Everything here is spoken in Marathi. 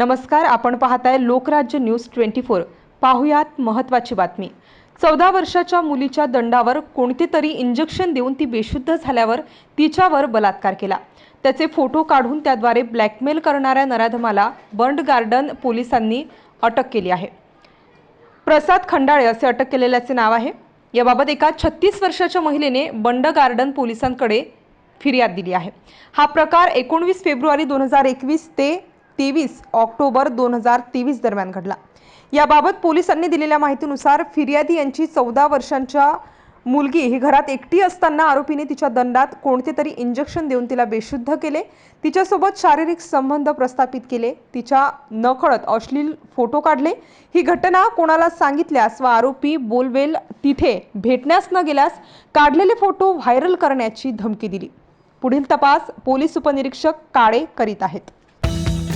नमस्कार आपण पाहताय लोकराज्य न्यूज ट्वेंटी फोर. पाहुयात महत्त्वाची बातमी. चौदा वर्षाच्या मुलीच्या दंडावर कोणते तरी इंजेक्शन देऊन ती बेशुद्ध झाल्यावर तिच्यावर बलात्कार केला. त्याचे फोटो काढून त्याद्वारे ब्लॅकमेल करणाऱ्या नराधमाला बंड गार्डन पोलिसांनी अटक केली आहे. प्रसाद खंडाळे असे अटक केलेल्याचे नाव आहे. याबाबत एका छत्तीस वर्षाच्या महिलेने बंड गार्डन पोलिसांकडे फिर्याद दिली आहे. हा प्रकार एकोणवीस फेब्रुवारी दोन हजार एकवीस ते तेवीस ऑक्टोबर दोन हजार तेवीस दरम्यान घडला. याबाबत पोलिसांनी दिलेल्या माहितीनुसार फिर्यादी यांची चौदा वर्षांच्या मुलगी ही घरात एकटी असताना आरोपीने तिच्या दंडात कोणते तरी इंजेक्शन देऊन तिला बेशुद्ध केले तिच्यासोबत शारीरिक संबंध प्रस्थापित केले तिच्या नकळत अश्लील फोटो काढले. ही घटना कोणाला सांगितल्यास व आरोपी बोलवेल तिथे भेटण्यास न गेल्यास काढलेले फोटो व्हायरल करण्याची धमकी दिली. पुढील तपास पोलीस उपनिरीक्षक काळे करीत आहेत.